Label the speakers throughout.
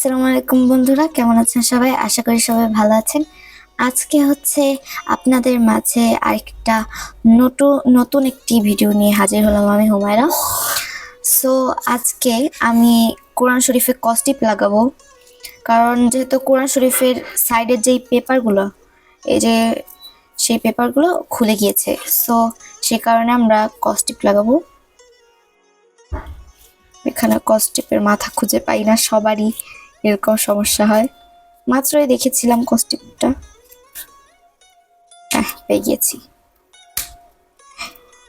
Speaker 1: আসসালামু আলাইকুম বন্ধুরা, কেমন আছেন সবাই? আশা করি সবাই ভালো আছেন। আজকে হচ্ছে আপনাদের মাঝে আরেকটা নতুন নতুন একটি ভিডিও নিয়ে হাজির হলাম আমি, হুমায়রা। সো আজকে আমি কোরআন শরীফে কস্টিপ লাগাবো। কারণ যেহেতু কোরআন শরীফের সাইডের যেই পেপারগুলো, এই যে সেই পেপারগুলো খুলে গিয়েছে সো সে কারণে আমরা কস্টিপ লাগাবো। এখানে কস্টিপের মাথা খুঁজে পাই না সবারই। এরকম সমস্যা হয়। মাত্রই দেখেছিলাম কস্টিপটা হ্যাঁ পেয়ে গিয়েছি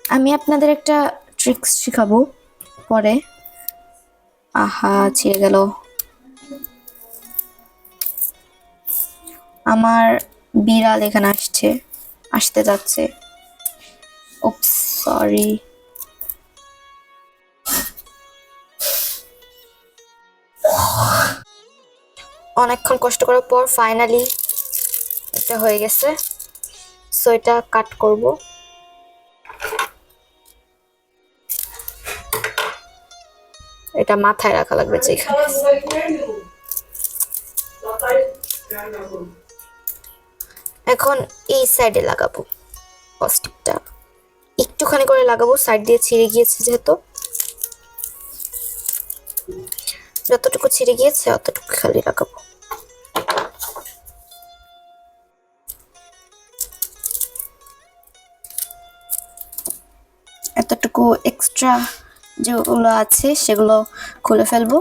Speaker 1: আমি আপনাদের একটা ট্রিক্স শেখাবো পরে। আহা, ছিঁড়ে গেল। আমার বিড়াল এখানে আসছে, আসতে যাচ্ছে। উপস সরি অনেকক্ষণ কষ্ট করার পর ফাইনালি এটা হয়ে গেছে। সো এটা কাট করব। এটা মাথায় রাখা লাগবে যেখানে এখন। এই সাইডে লাগাবো। কস্টিকটা একটুখানি করে লাগাবো। সাইড দিয়ে ছিঁড়ে গিয়েছে যেহেতু। যতটুকু ছিঁড়ে গিয়েছে, অতটুকু খালি লাগাবো। এতটুকু এক্সট্রা যেগুলো আছে, সেগুলো খুলে ফেলব।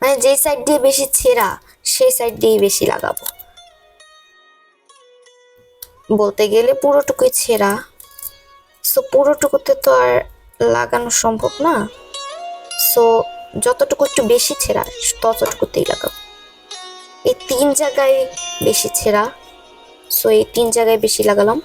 Speaker 1: মানে যে সাইড দিয়ে বেশি ছেঁড়া, সেই সাইড দিয়েই বেশি লাগাবো। বলতে গেলে পুরোটুকুই ছেঁড়া। সো পুরোটুকুতে তো আর লাগানো সম্ভব না। সো যতটুকু একটু বেশি ছেঁড়া, ততটুকুতেই লাগাবো। এই তিন জায়গায় বেশি ছেঁড়া। সো এই তিন জায়গায় বেশি লাগালাম।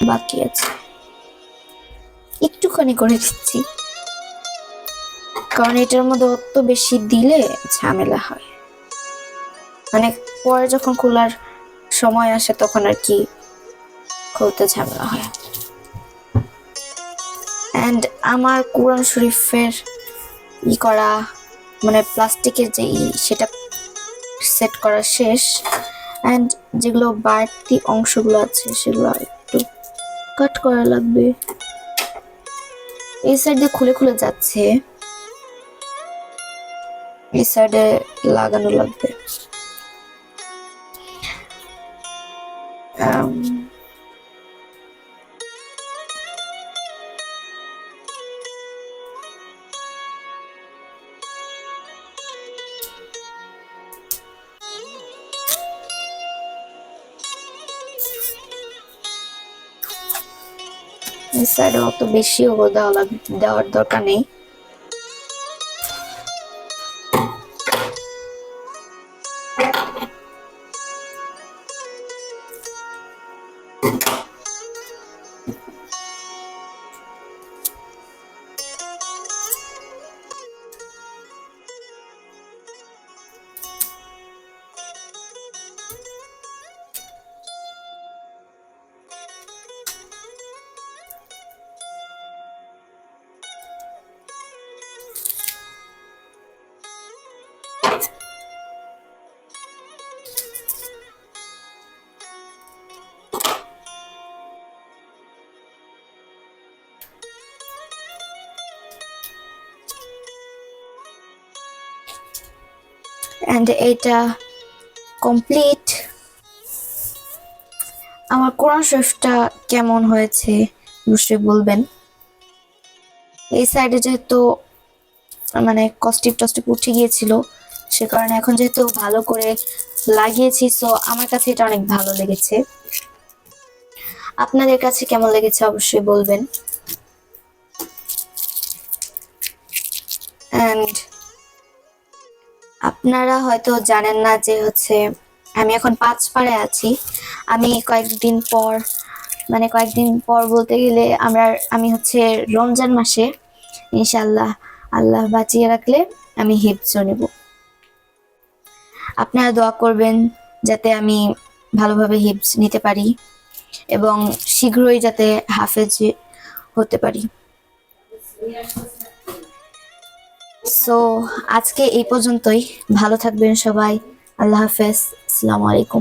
Speaker 1: বাকি আছে। একটুখানি করে দিচ্ছি। কারণ এটার মধ্যে অত বেশি দিলে ঝামেলা হয়। মানে পরে যখন খোলার সময় আসে তখন আর কি খুলতে ঝামেলা হয়। অ্যান্ড আমার কোরআন শরীফের ই করা মানে প্লাস্টিকের যে ই, সেটা সেট করা শেষ। অ্যান্ড যেগুলো বাড়তি অংশগুলো আছে সেগুলো কাট করা লাগবে। এই সাইড দিয়ে খুলে খুলে যাচ্ছে। এই সাইডে লাগানো লাগবে। আম, সাইডে অত বেশিও দেওয়া দেওয়ার দরকার নেই। অ্যান্ড এটা কমপ্লিট আমার কোরআন শরীফটা কেমন হয়েছে অবশ্যই বলবেন? এই সাইডে যেহেতু মানে কস্টিপ টস্টিপ উঠে গিয়েছিল, সে কারণে এখন যেহেতু ভালো করে লাগিয়েছি সো আমার কাছে এটা অনেক ভালো লেগেছে। আপনাদের কাছে কেমন লেগেছে অবশ্যই বলবেন। অ্যান্ড আপনারা হয়তো জানেন না যে হচ্ছে, আমি এখন পাঁচ পাড়ে আছি। আমি কয়েকদিন পর মানে কয়েকদিন পর বলতে গেলে আমরা, আমি হচ্ছে রমজান মাসে ইনশাল্লাহ আল্লাহ বাঁচিয়ে রাখলে আমি হিপস নেব। আপনারা দোয়া করবেন যাতে আমি ভালোভাবে হিপস নিতে পারি এবং শীঘ্রই যাতে হাফেজ হতে পারি। সো আজকে এই পর্যন্তই। ভালো থাকবেন সবাই। আল্লাহ হাফেজ। আসসালামু আলাইকুম।